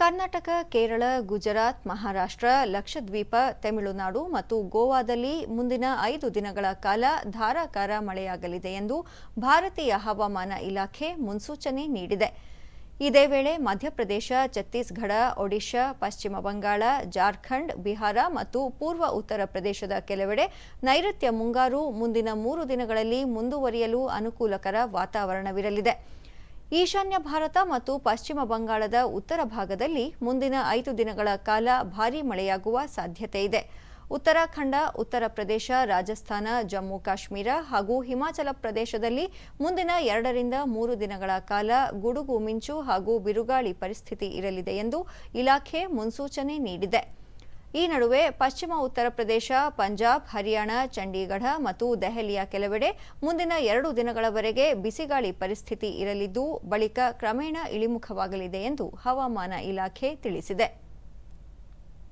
ಕರ್ನಾಟಕ, ಕೇರಳ, ಗುಜರಾತ್, ಮಹಾರಾಷ್ಟ್ರ, ಲಕ್ಷದ್ವೀಪ, ತಮಿಳುನಾಡು ಮತ್ತು ಗೋವಾದಲ್ಲಿ ಮುಂದಿನ ಐದು ದಿನಗಳ ಕಾಲ ಧಾರಾಕಾರ ಮಳೆಯಾಗಲಿದೆ ಎಂದು ಭಾರತೀಯ ಹವಾಮಾನ ಇಲಾಖೆ ಮುನ್ಸೂಚನೆ ನೀಡಿದೆ. ಇದೇ ವೇಳೆ ಮಧ್ಯಪ್ರದೇಶ, ಛತ್ತೀಸ್ಗಢ, ಒಡಿಶಾ, ಪಶ್ಚಿಮ ಬಂಗಾಳ, ಜಾರ್ಖಂಡ್, ಬಿಹಾರ ಮತ್ತು ಪೂರ್ವ ಉತ್ತರ ಪ್ರದೇಶದ ಕೆಲವೆಡೆ ನೈಋತ್ಯ ಮುಂಗಾರು ಮುಂದಿನ ಮೂರು ದಿನಗಳಲ್ಲಿ ಮುಂದುವರಿಯಲು ಅನುಕೂಲಕರ ವಾತಾವರಣವಿರಲಿದೆ. ಈಶಾನ್ಯ ಭಾರತ ಮತ್ತು ಪಶ್ಚಿಮ ಬಂಗಾಳದ ಉತ್ತರ ಭಾಗದಲ್ಲಿ ಮುಂದಿನ ಐದು ದಿನಗಳ ಕಾಲ ಭಾರೀ ಮಳೆಯಾಗುವ ಸಾಧ್ಯತೆ ಇದೆ. ಉತ್ತರಾಖಂಡ, ಉತ್ತರ ಪ್ರದೇಶ, ರಾಜಸ್ಥಾನ, ಜಮ್ಮು ಕಾಶ್ಮೀರ ಹಾಗೂ ಹಿಮಾಚಲ ಪ್ರದೇಶದಲ್ಲಿ ಮುಂದಿನ ಎರಡರಿಂದ ಮೂರು ದಿನಗಳ ಕಾಲ ಗುಡುಗು ಮಿಂಚು ಹಾಗೂ ಬಿರುಗಾಳಿ ಪರಿಸ್ಥಿತಿ ಇರಲಿದೆ ಎಂದು ಇಲಾಖೆ ಮುನ್ಸೂಚನೆ ನೀಡಿದೆ. ಈ ನಡುವೆ ಪಶ್ಚಿಮ ಉತ್ತರ ಪ್ರದೇಶ, ಪಂಜಾಬ್, ಹರಿಯಾಣ, ಚಂಡೀಗಢ ಮತ್ತು ದೆಹಲಿಯ ಕೆಲವೆಡೆ ಮುಂದಿನ ಎರಡು ದಿನಗಳವರೆಗೆ ಬಿಸಿಗಾಳಿ ಪರಿಸ್ಥಿತಿ ಇರಲಿದ್ದು, ಬಳಿಕ ಕ್ರಮೇಣ ಇಳಿಮುಖವಾಗಲಿದೆ ಎಂದು ಹವಾಮಾನ ಇಲಾಖೆ ತಿಳಿಸಿದೆ.